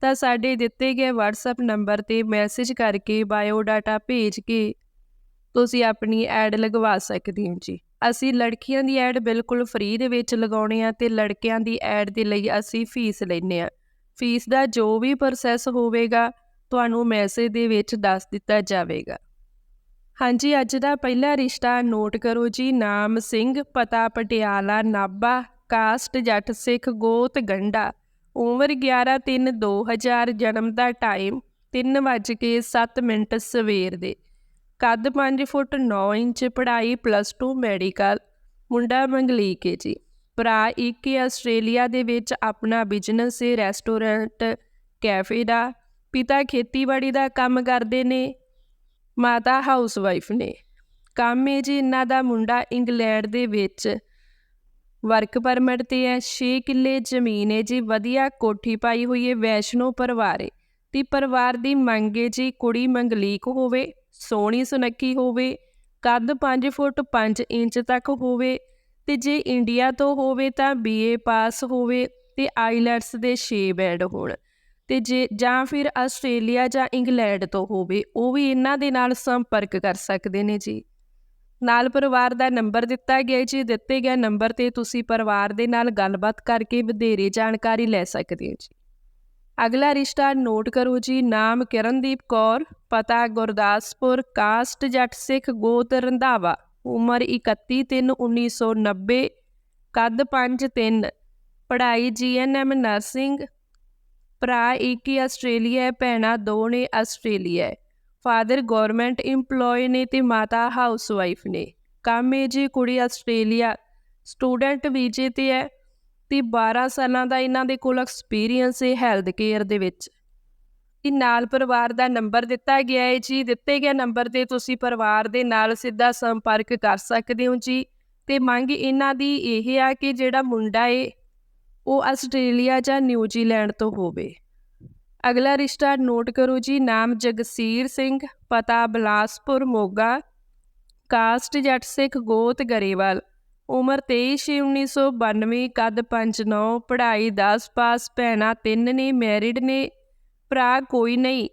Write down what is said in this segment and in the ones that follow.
ਤਾਂ ਸਾਡੇ ਦਿੱਤੇ ਗਏ WhatsApp ਨੰਬਰ ਤੇ ਮੈਸੇਜ ਕਰਕੇ ਬਾਇਓ ਡਾਟਾ ਭੇਜ ਕੇ ਤੁਸੀਂ ਆਪਣੀ ਐਡ ਲਗਵਾ ਸਕਦੇ ਹੋ ਜੀ। ਅਸੀਂ ਲੜਕੀਆਂ ਦੀ ਐਡ ਬਿਲਕੁਲ ਫ੍ਰੀ ਦੇ ਵਿੱਚ ਲਗਾਉਣੇ ਆ ਤੇ ਲੜਕਿਆਂ ਦੀ ਐਡ ਦੇ ਲਈ ਅਸੀਂ ਫੀਸ ਲੈਨੇ ਆ। ਫੀਸ ਦਾ ਜੋ ਵੀ ਪ੍ਰੋਸੈਸ ਹੋਵੇਗਾ, ਤੁਹਾਨੂੰ ਮੈਸੇਜ ਦੇ ਵਿੱਚ ਦੱਸ ਦਿੱਤਾ ਜਾਵੇਗਾ। ਹਾਂਜੀ, ਅੱਜ ਦਾ ਪਹਿਲਾ ਰਿਸ਼ਤਾ ਨੋਟ ਕਰੋ ਜੀ। ਨਾਮ ਸਿੰਘ, ਪਤਾ ਪਟਿਆਲਾ, ਨਾਭਾ, ਕਾਸਟ, ਜੱਟ ਸਿੱਖ, ਗੋਤ, ਗੰਡਾ। ਉਮਰ 11/3/2000 ਜਨਮ ਦਾ ਟਾਈਮ 3:07 ਮਿੰਟ ਸਵੇਰ ਦੇ। ਕੱਦ 5 ਫੁੱਟ 9 ਇੰਚ, ਪੜ੍ਹਾਈ ਪਲੱਸ 2 ਮੈਡੀਕਲ ਮੁੰਡਾ ਮੰਗਲੀਕ ਹੈ ਜੀ। ਭਰਾ ਇੱਕ ਹੀ ਆਸਟ੍ਰੇਲੀਆ ਦੇ ਵਿੱਚ ਆਪਣਾ ਬਿਜ਼ਨਸ ਹੈ ਰੈਸਟੋਰੈਂਟ ਕੈਫੇ ਦਾ। ਪਿਤਾ ਖੇਤੀਬਾੜੀ ਦਾ ਕੰਮ ਕਰਦੇ ਨੇ, ਮਾਤਾ ਹਾਊਸ ਵਾਈਫ ਨੇ। ਕੰਮ ਹੈ ਜੀ ਇਹਨਾਂ ਦਾ ਮੁੰਡਾ ਇੰਗਲੈਂਡ ਦੇ ਵਿੱਚ ਵਰਕ ਪਰਮਿਟ ਤੇ ਹੈ 6 ਕਿੱਲੇ ਜ਼ਮੀਨ ਹੈ ਜੀ, ਵਧੀਆ ਕੋਠੀ ਪਾਈ ਹੋਈ ਹੈ, ਵੈਸ਼ਨੋ ਪਰਿਵਾਰ ਹੈ। ਤੇ ਪਰਿਵਾਰ ਦੀ ਮੰਗ ਹੈ ਜੀ, ਕੁੜੀ ਮੰਗਲੀਕ ਹੋਵੇ, ਸੋਹਣੀ ਸੁਨੱਖੀ ਹੋਵੇ, ਕੱਦ 5 ਫੁੱਟ 5 ਇੰਚ ਤੱਕ ਹੋਵੇ ਤੇ ਜੇ ਇੰਡੀਆ ਤੋਂ ਹੋਵੇ ਤਾਂ ਬੀਏ ਪਾਸ ਹੋਵੇ ਤੇ ਆਈਲੈਟਸ ਦੇ 6 ਬੈਂਡ ਹੋਣ। ਤੇ ਜੇ, ਜਾਂ ਫਿਰ ਆਸਟ੍ਰੇਲੀਆ ਜਾਂ ਇੰਗਲੈਂਡ ਤੋਂ ਹੋਵੇ, ਉਹ ਵੀ ਇਹਨਾਂ ਦੇ ਨਾਲ ਸੰਪਰਕ ਕਰ ਸਕਦੇ ਨੇ ਜੀ। ਨਾਲ ਪਰਿਵਾਰ ਦਾ ਨੰਬਰ ਦਿੱਤਾ ਗਿਆ ਜੀ, ਦਿੱਤੇ ਗਏ ਨੰਬਰ ਤੇ ਤੁਸੀਂ ਪਰਿਵਾਰ ਦੇ ਨਾਲ ਗੱਲਬਾਤ ਕਰਕੇ ਵਧੇਰੇ ਜਾਣਕਾਰੀ ਲੈ ਸਕਦੇ ਹੋ ਜੀ। ਅਗਲਾ ਰਿਸ਼ਤਾ ਨੋਟ ਕਰੋ ਜੀ, ਨਾਮ ਕਿਰਨਦੀਪ ਕੌਰ, ਪਤਾ ਗੁਰਦਾਸਪੁਰ, ਕਾਸਟ ਜੱਟ ਸਿੱਖ ਗੋਤ ਰੰਧਾਵਾ, ਉਮਰ 31/3/1990 ਕੱਦ 5-3 ਪੜ੍ਹਾਈ ਜੀਐਨਐਮ ਨਰਸਿੰਗ ਭਰਾ ਇੱਕ ਹੀ ਆਸਟ੍ਰੇਲੀਆ ਭੈਣਾ ਦੋ ਨੇ ਆਸਟ੍ਰੇਲੀਆ ਫਾਦਰ ਗਵਰਨਮੈਂਟ EMPLOYE ਨੇ ਤੇ ਮਾਤਾ ਹਾਊਸਵਾਈਫ ਨੇ। ਕੰਮ ਹੈ ਜੀ ਕੁੜੀ ਆਸਟ੍ਰੇਲੀਆ ਸਟੂਡੈਂਟ ਵੀਜ਼ੇ ਤੇ ਹੈ ਤੇ 12 ਸਾਲਾਂ ਦਾ ਇਹਨਾਂ ਦੇ ਕੋਲ ਐਕਸਪੀਰੀਅੰਸ ਹੈ ਹੈਲਥ ਕੇਅਰ ਦੇ ਵਿੱਚ। ਤੇ ਨਾਲ ਪਰਿਵਾਰ ਦਾ ਨੰਬਰ ਦਿੱਤਾ ਗਿਆ ਹੈ ਜੀ। ਦਿੱਤੇ ਗਏ ਨੰਬਰ ਤੇ ਤੁਸੀਂ ਪਰਿਵਾਰ ਦੇ ਨਾਲ ਸਿੱਧਾ ਸੰਪਰਕ ਕਰ ਸਕਦੇ ਹੋ ਜੀ। ਤੇ ਮੰਗ ਇਹਨਾਂ ਦੀ ਇਹ ਆ ਕਿ ਜਿਹੜਾ ਮੁੰਡਾ ਏ ਉਹ ਆਸਟ੍ਰੇਲੀਆ ਜਾਂ ਨਿਊਜ਼ੀਲੈਂਡ ਤੋਂ ਹੋਵੇ। ਅਗਲਾ ਰਿਸ਼ਤਾ ਨੋਟ ਕਰੋ ਜੀ, ਨਾਮ ਜਗਸੀਰ ਸਿੰਘ, ਪਤਾ ਬਲਾਸਪੁਰ, ਮੋਗਾ। ਕਾਸਟ ਜੱਟ ਸਿੱਖ ਗੋਤ ਗਰੇਵਾਲ। ਉਮਰ 23/1992 ਕੱਦ 5'9 ਪੜ੍ਹਾਈ 10 ਪਾਸ ਭੈਣਾਂ ਤਿੰਨ ਨੇ, ਮੈਰਿਡ ਨੇ, ਭਰਾ ਕੋਈ ਨਹੀਂ।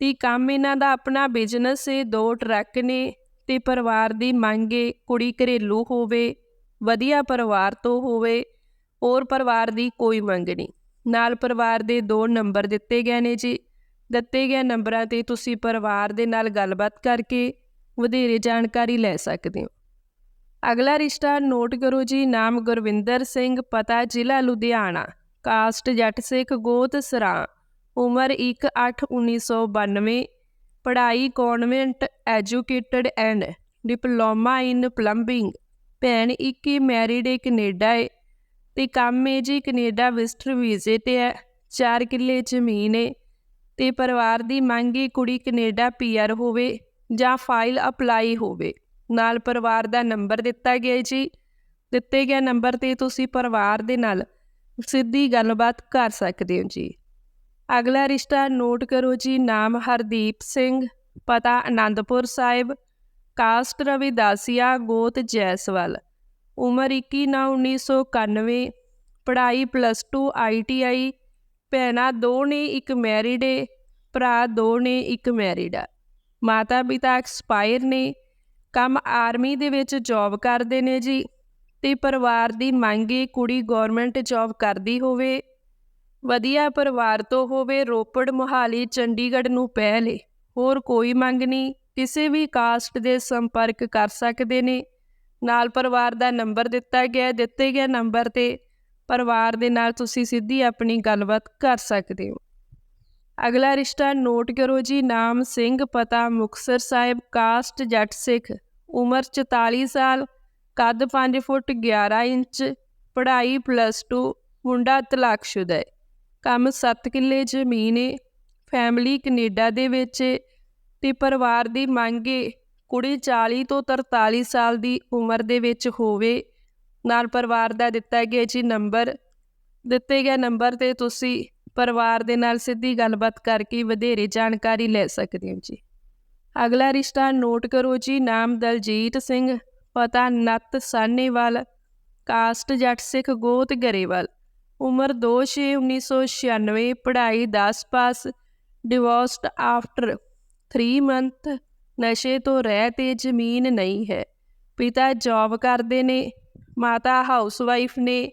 ਤੇ ਕੰਮ ਇਹਨਾਂ ਦਾ ਆਪਣਾ ਬਿਜ਼ਨਸ ਏ, ਦੋ ਟਰੱਕ ਨੇ, ਤੇ ਪਰਿਵਾਰ ਦੀ ਮੰਗ ਏ, ਕੁੜੀ ਘਰੇਲੂ ਹੋਵੇ, ਵਧੀਆ ਪਰਿਵਾਰ ਤੋਂ ਹੋਵੇ, ਹੋਰ ਪਰਿਵਾਰ ਦੀ ਕੋਈ ਮੰਗ ਨਹੀਂ। ਨਾਲ ਪਰਿਵਾਰ ਦੇ ਦੋ ਨੰਬਰ ਦਿੱਤੇ ਗਏ ਨੇ ਜੀ। ਦਿੱਤੇ ਗਏ ਨੰਬਰਾਂ ਤੇ ਤੁਸੀਂ ਪਰਿਵਾਰ ਦੇ ਨਾਲ ਗੱਲਬਾਤ ਕਰਕੇ ਵਧੇਰੇ ਜਾਣਕਾਰੀ ਲੈ ਸਕਦੇ ਹੋ। ਅਗਲਾ ਰਿਸ਼ਤਾ ਨੋਟ ਕਰੋ ਜੀ, ਨਾਮ ਗੁਰਵਿੰਦਰ ਸਿੰਘ, ਪਤਾ ਜ਼ਿਲ੍ਹਾ ਲੁਧਿਆਣਾ, ਕਾਸਟ ਜੱਟ ਸਿੱਖ ਗੋਤ ਸਰਾ, ਉਮਰ 1/8/1992 ਪੜ੍ਹਾਈ convent, educated and diploma in plumbing, ਭੈਣ ਇੱਕ ਹੀ ਮੈਰਿਡ ਹੈ ਕੈਨੇਡਾ ਹੈ ਤੇ ਕੰਮ ਹੈ ਜੀ ਕੈਨੇਡਾ ਵਿਜ਼ਟਰ ਵੀਜ਼ੇ ਤੇ ਹੈ 4 ਕਿੱਲੇ ਜ਼ਮੀਨ ਹੈ ਤੇ ਪਰਿਵਾਰ ਦੀ ਮੰਗ ਹੈ ਕੁੜੀ ਕੈਨੇਡਾ ਪੀਆਰ ਹੋਵੇ ਜਾਂ ਫਾਈਲ ਅਪਲਾਈ ਹੋਵੇ। ਨਾਲ ਪਰਿਵਾਰ ਦਾ ਨੰਬਰ ਦਿੱਤਾ ਗਿਆ ਜੀ। ਦਿੱਤੇ ਗਿਆ ਨੰਬਰ ਤੇ ਤੁਸੀਂ ਪਰਿਵਾਰ ਦੇ ਨਾਲ ਸਿੱਧੀ ਗੱਲਬਾਤ ਕਰ ਸਕਦੇ ਹੋ ਜੀ। ਅਗਲਾ ਰਿਸ਼ਤਾ ਨੋਟ ਕਰੋ ਜੀ, ਨਾਮ ਹਰਦੀਪ ਸਿੰਘ, ਪਤਾ ਆਨੰਦਪੁਰ ਸਾਹਿਬ, ਕਾਸਟ ਰਵਿਦਾਸੀਆ ਗੋਤ ਜੈਸਵਾਲ। ਉਮਰ 21/9/1991 ਪੜ੍ਹਾਈ ਪਲੱਸ 2 ਆਈਟੀਆਈ ਭੈਣਾਂ ਦੋ ਨੇ ਇੱਕ ਮੈਰਿਡ ਏ, ਭਰਾ ਦੋ ਨੇ ਇੱਕ ਮੈਰਿਡ ਆ। ਮਾਤਾ ਪਿਤਾ ਐਕਸਪਾਇਰ ਨੇ, ਕੰਮ ਆਰਮੀ ਦੇ ਵਿੱਚ ਜੌਬ ਕਰਦੇ ਨੇ ਜੀ ਤੇ ਪਰਿਵਾਰ ਦੀ ਮੰਗ ਏ ਕੁੜੀ ਗਵਰਨਮੈਂਟ ਜੌਬ ਕਰਦੀ ਹੋਵੇ। ਵਧੀਆ ਪਰਿਵਾਰ ਤੋਂ ਹੋਵੇ ਰੋਪੜ, ਮੁਹਾਲੀ, ਚੰਡੀਗੜ੍ਹ ਨੂੰ ਪਹਿਲੇ ਹੋਰ ਕੋਈ ਮੰਗ ਨਹੀਂ, ਕਿਸੇ ਵੀ ਕਾਸਟ ਦੇ ਸੰਪਰਕ ਕਰ ਸਕਦੇ ਨੇ। ਨਾਲ ਪਰਿਵਾਰ ਦਾ ਨੰਬਰ ਦਿੱਤਾ ਗਿਆ ਦਿੱਤੇ ਗਏ ਨੰਬਰ ਤੇ ਪਰਿਵਾਰ ਦੇ ਨਾਲ ਤੁਸੀਂ ਸਿੱਧੀ ਆਪਣੀ ਗੱਲਬਾਤ ਕਰ ਸਕਦੇ ਹੋ। ਅਗਲਾ ਰਿਸ਼ਤਾ ਨੋਟ ਕਰੋ ਜੀ, ਨਾਮ ਸਿੰਘ, ਪਤਾ ਮੁਕਸਰ ਸਾਹਿਬ, ਕਾਸਟ ਜੱਟ ਸਿੱਖ, ਉਮਰ 44 ਸਾਲ, ਕੱਦ 5 ਫੁੱਟ 11 ਇੰਚ, ਪੜ੍ਹਾਈ ਪਲੱਸ 2 ਮੁੰਡਾ ਤਲਾਕਸ਼ੁਦਾ ਹੈ। ਕੰਮ 7 ਕਿੱਲੇ, ਜ਼ਮੀਨ ਹੈ ਫੈਮਿਲੀ ਕੈਨੇਡਾ ਦੇ ਵਿੱਚ ਏ ਤੇ ਪਰਿਵਾਰ ਦੀ ਮੰਗ ਏ ਕੁੜੀ 40 ਤੋਂ 43 ਸਾਲ ਦੀ ਉਮਰ ਦੇ ਵਿੱਚ ਹੋਵੇ, ਨਾਲ ਪਰਿਵਾਰ ਦਾ ਦਿੱਤਾ ਗਿਆ ਜੀ ਨੰਬਰ। ਦਿੱਤੇ ਗਏ ਨੰਬਰ ਤੇ ਤੁਸੀਂ ਪਰਿਵਾਰ ਦੇ ਨਾਲ ਸਿੱਧੀ ਗੱਲਬਾਤ ਕਰਕੇ ਵਧੇਰੇ ਜਾਣਕਾਰੀ ਲੈ ਸਕਦੇ ਹੋ ਜੀ। ਅਗਲਾ ਰਿਸ਼ਤਾ ਨੋਟ ਕਰੋ ਜੀ, ਨਾਮ ਦਲਜੀਤ ਸਿੰਘ, ਪਤਾ ਨੱਤ ਸਾਨੇਵਾਲ ਕਾਸਟ ਜੱਟ ਸਿੱਖ ਗੋਤ ਗਰੇਵਾਲ। ਉਮਰ 2/6/1996 ਪੜ੍ਹਾਈ 10 ਪਾਸ ਡਿਵੋਰਸਡ ਆਫਟਰ 3 ਮੰਥ ਨਸ਼ੇ ਤੋਂ ਰਹਿ ਤੇ ਜ਼ਮੀਨ ਨਹੀਂ ਹੈ। ਪਿਤਾ ਜੌਬ ਕਰਦੇ ਨੇ, ਮਾਤਾ ਹਾਊਸਵਾਈਫ ਨੇ,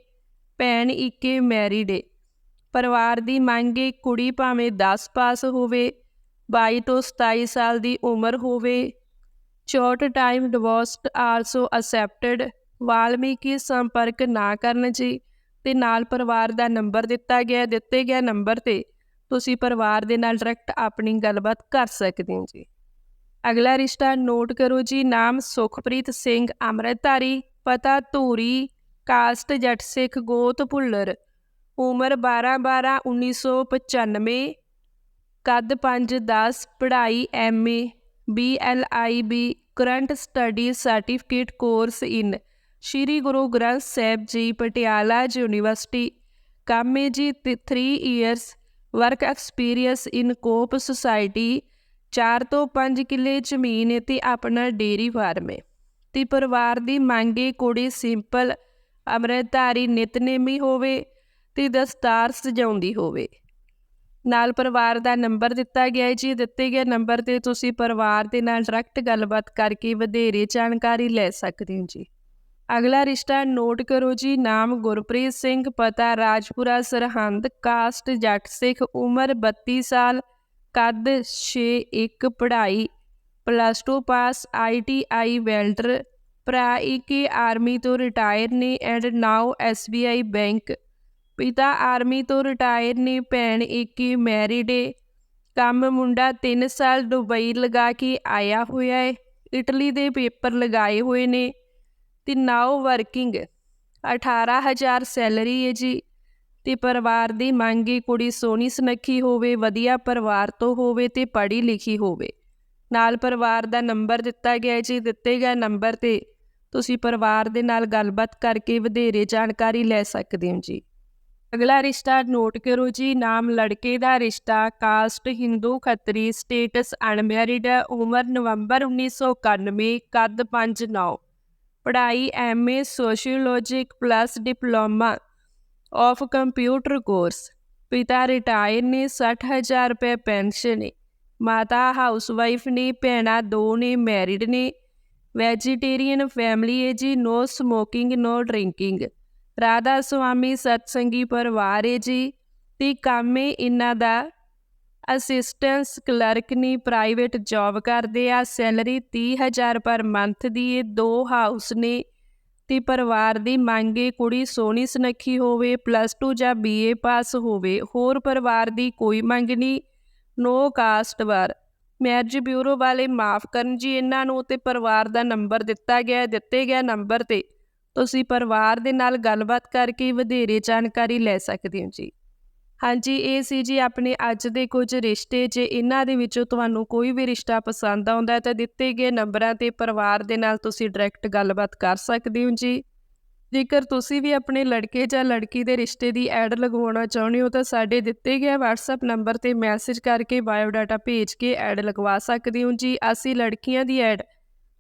ਭੈਣ ਇੱਕੇ ਮੈਰਿਡ ਏ। ਪਰਿਵਾਰ ਦੀ ਮੰਗ ਏ ਕੁੜੀ ਭਾਵੇਂ 10 ਪਾਸ ਹੋਵੇ 22 ਤੋਂ 27 ਸਾਲ ਦੀ ਉਮਰ ਹੋਵੇ। Short time divorced also accepted Valmiki ਸੰਪਰਕ ਨਾ ਕਰਨ ਜੀ ਤੇ ਨਾਲ ਪਰਿਵਾਰ ਦਾ ਨੰਬਰ ਦਿੱਤਾ ਗਿਆ, ਦਿੱਤੇ ਗਿਆ ਨੰਬਰ ਤੇ ਤੁਸੀਂ ਪਰਿਵਾਰ ਦੇ ਨਾਲ ਡਾਇਰੈਕਟ ਆਪਣੀ ਗੱਲਬਾਤ ਕਰ ਸਕਦੇ ਹੋ ਜੀ। ਅਗਲਾ ਰਿਸ਼ਤਾ ਨੋਟ ਕਰੋ ਜੀ, ਨਾਮ ਸੁਖਪ੍ਰੀਤ ਸਿੰਘ ਅੰਮ੍ਰਿਤਧਾਰੀ, ਪਤਾ ਧੂਰੀ, ਕਾਸਟ ਜੱਟ ਸਿੱਖ ਗੋਤ ਭੁੱਲਰ, ਉਮਰ 12 12 1995 ਕੱਦ 5 10 ਪੜ੍ਹਾਈ MA BLIB current study certificate course in, Shri Guru Granth Sahib ji, Patiala university, ਕਾਮੇ ਜੀ 3 years work experience in co-op society 4 ਤੋਂ 5 ਕਿੱਲੇ ਜ਼ਮੀਨ ਤੇ ਆਪਣਾ ਡੇਰੀ ਫਾਰਮ ਹੈ। ਤੇ ਪਰਿਵਾਰ ਦੀ ਮੰਗ ਮੰਗੇ ਕੁੜੀ ਸਿੰਪਲ, ਅੰਮ੍ਰਿਤਧਾਰੀ, ਨਿਤਨੇਮੀ ਹੋਵੇ ਤੇ ਦਸਤਾਰ ਸਜਾਉਂਦੀ ਹੋਵੇ। ਨਾਲ ਪਰਿਵਾਰ ਦਾ ਨੰਬਰ ਦਿੱਤਾ ਗਿਆ ਹੈ ਜੀ। ਦਿੱਤੇ ਗਏ ਨੰਬਰ ਤੇ ਤੁਸੀਂ ਪਰਿਵਾਰ ਦੇ ਨਾਲ ਡਾਇਰੈਕਟ ਗੱਲਬਾਤ ਕਰਕੇ ਵਧੇਰੇ ਜਾਣਕਾਰੀ ਲੈ ਸਕਦੇ ਹੋ ਜੀ। ਅਗਲਾ ਰਿਸ਼ਤਾ ਨੋਟ ਕਰੋ ਜੀ। ਨਾਮ ਗੁਰਪ੍ਰੀਤ ਸਿੰਘ, ਪਤਾ ਰਾਜਪੁਰਾ ਸਰਹੰਦ, ਕਾਸਟ ਜੱਟ ਸਿੱਖ, ਉਮਰ 32 ਸਾਲ ਕੱਦ 6 1 ਪੜ੍ਹਾਈ ਪਲੱਸ 2 ਪਾਸ ਆਈਟੀਆਈ ਵੈਲਡਰ ਭਰਾ ਕੇ ਆਰਮੀ ਤੋਂ ਰਿਟਾਇਰ ਨੇ ਐਂਡ ਨਾਓ ਐਸਬੀਆਈ ਬੈਂਕ ਪਿਤਾ ਆਰਮੀ ਤੋਂ ਰਿਟਾਇਰ ਨੇ, ਭੈਣ ਇੱਕੀ ਮੈਰਿਡ ਏ। ਕੰਮ ਮੁੰਡਾ 3 ਸਾਲ ਦੁਬਈ ਲਗਾ ਕੇ ਆਇਆ ਹੋਇਆ ਏ। ਇਟਲੀ ਦੇ ਪੇਪਰ ਲਗਾਏ ਹੋਏ ਨੇ। ਤੇ ਨਾਓ ਵਰਕਿੰਗ 18000 ਸੈਲਰੀ ਹੈ ਜੀ। ਤੇ ਪਰਿਵਾਰ ਦੀ ਮੰਗੀ ਕੁੜੀ ਸੋਹਣੀ ਸੁਨੱਖੀ ਹੋਵੇ, ਵਧੀਆ ਪਰਿਵਾਰ ਤੋਂ ਹੋਵੇ ਤੇ ਪੜ੍ਹੀ ਲਿਖੀ ਹੋਵੇ। ਨਾਲ ਪਰਿਵਾਰ ਦਾ ਨੰਬਰ ਦਿੱਤਾ ਗਿਆ ਜੀ, ਦਿੱਤੇ ਗਏ ਨੰਬਰ ਤੇ ਤੁਸੀਂ ਪਰਿਵਾਰ ਦੇ ਨਾਲ ਗੱਲਬਾਤ ਕਰਕੇ ਵਧੇਰੇ ਜਾਣਕਾਰੀ ਲੈ ਸਕਦੇ ਹੋ ਜੀ। ਅਗਲਾ ਰਿਸ਼ਤਾ ਨੋਟ ਕਰੋ ਜੀ, ਨਾਮ ਲੜਕੇ ਦਾ ਰਿਸ਼ਤਾ caste Hindu Khatri status unmarried ਉਮਰ ਨਵੰਬਰ 1991 ਕੱਦ 5-9 ਪੜ੍ਹਾਈ MA sociologic plus diploma of computer course ਪਿਤਾ ਰਿਟਾਇਰ ਨੇ 60000 ਰੁਪਏ ਪੈਨਸ਼ਨ ਹੈ ਮਾਤਾ ਹਾਊਸਵਾਈਫ ਨੇ, ਭੈਣਾਂ ਦੋ ਨੇ ਮੈਰਿਡ ਨੇ। ਵੈਜੀਟੇਰੀਅਨ ਫੈਮਿਲੀ ਹੈ ਜੀ no smoking no drinking Radha Soami ਸਤਸੰਗੀ ਪਰਿਵਾਰ ਹੈ ਜੀ। ਤੇ ਕੰਮ ਹੈ ਇਹਨਾਂ ਦਾ। ਅਸਿਸਟੈਂਸ ਕਲਰਕ ਨੇ ਪ੍ਰਾਈਵੇਟ ਜੌਬ ਕਰਦੇ ਆ। ਸੈਲਰੀ 30000 ਪਰ ਮੰਥ ਦੀ ਇਹ ਦੋ ਹਾਊਸ ਨੇ। ਤੇ ਪਰਿਵਾਰ ਦੀ ਮੰਗੇ ਕੁੜੀ ਸੋਹਣੀ ਸੁਨੱਖੀ ਹੋਵੇ ਪਲੱਸ 2 ਜਾਂ ਬੀਏ ਪਾਸ ਹੋਵੇ, ਹੋਰ ਪਰਿਵਾਰ ਦੀ ਕੋਈ ਮੰਗ ਨਹੀਂ। No caste bar. Marriage bureau ਵਾਲੇ ਮਾਫ ਕਰਨ ਜੀ ਇਹਨਾਂ ਨੂੰ ਤੇ ਪਰਿਵਾਰ ਦਾ ਨੰਬਰ ਦਿੱਤਾ ਗਿਆ ਦਿੱਤੇ ਗਿਆ ਨੰਬਰ ਤੇ। ਤੁਸੀਂ ਪਰਿਵਾਰ ਦੇ ਨਾਲ ਗੱਲਬਾਤ ਕਰਕੇ ਵਧੇਰੇ ਜਾਣਕਾਰੀ ਲੈ ਸਕਦੇ ਹੋ ਜੀ। ਹਾਂਜੀ, ਇਹ ਸੀ ਜੀ ਆਪਣੇ ਅੱਜ ਦੇ ਕੁਝ ਰਿਸ਼ਤੇ। ਜੇ ਇਹਨਾਂ ਦੇ ਵਿੱਚੋਂ ਤੁਹਾਨੂੰ ਕੋਈ ਵੀ ਰਿਸ਼ਤਾ ਪਸੰਦ ਆਉਂਦਾ ਤਾਂ ਦਿੱਤੇ ਗਏ ਨੰਬਰਾਂ ਤੇ ਪਰਿਵਾਰ ਦੇ ਨਾਲ ਤੁਸੀਂ ਡਾਇਰੈਕਟ ਗੱਲਬਾਤ ਕਰ ਸਕਦੇ ਹੋ ਜੀ। ਜੇਕਰ ਤੁਸੀਂ ਵੀ ਆਪਣੇ ਲੜਕੇ ਜਾਂ ਲੜਕੀ ਦੇ ਰਿਸ਼ਤੇ ਦੀ ਐਡ ਲਗਵਾਉਣਾ ਚਾਹੁੰਦੇ ਹੋ ਤਾਂ ਸਾਡੇ ਦਿੱਤੇ ਗਏ WhatsApp ਨੰਬਰ ਤੇ ਮੈਸੇਜ ਕਰਕੇ ਬਾਇਓਡਾਟਾ ਭੇਜ ਕੇ ਐਡ ਲਗਵਾ ਸਕਦੇ ਹੋ ਜੀ। ਅਸੀਂ ਲੜਕੀਆਂ ਦੀ ਐਡ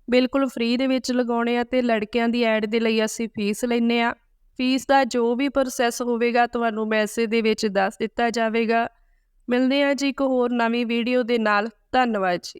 ਬਿਲਕੁਲ ਫ੍ਰੀ ਦੇ ਵਿੱਚ ਲਗਾਉਣੇ ਆ ਤੇ ਲੜਕਿਆਂ ਦੀ ਐਡ ਦੇ ਲਈ ਅਸੀਂ ਫੀਸ ਲੈਨੇ ਆ। ਫੀਸ ਦਾ ਜੋ ਵੀ ਪ੍ਰੋਸੈਸ ਹੋਵੇਗਾ, ਤੁਹਾਨੂੰ ਮੈਸੇਜ ਦੇ ਵਿੱਚ ਦੱਸ ਦਿੱਤਾ ਜਾਵੇਗਾ। ਮਿਲਦੇ ਹਾਂ ਜੀ ਇੱਕ ਹੋਰ ਨਵੀਂ ਵੀਡੀਓ ਦੇ ਨਾਲ। ਧੰਨਵਾਦ ਜੀ।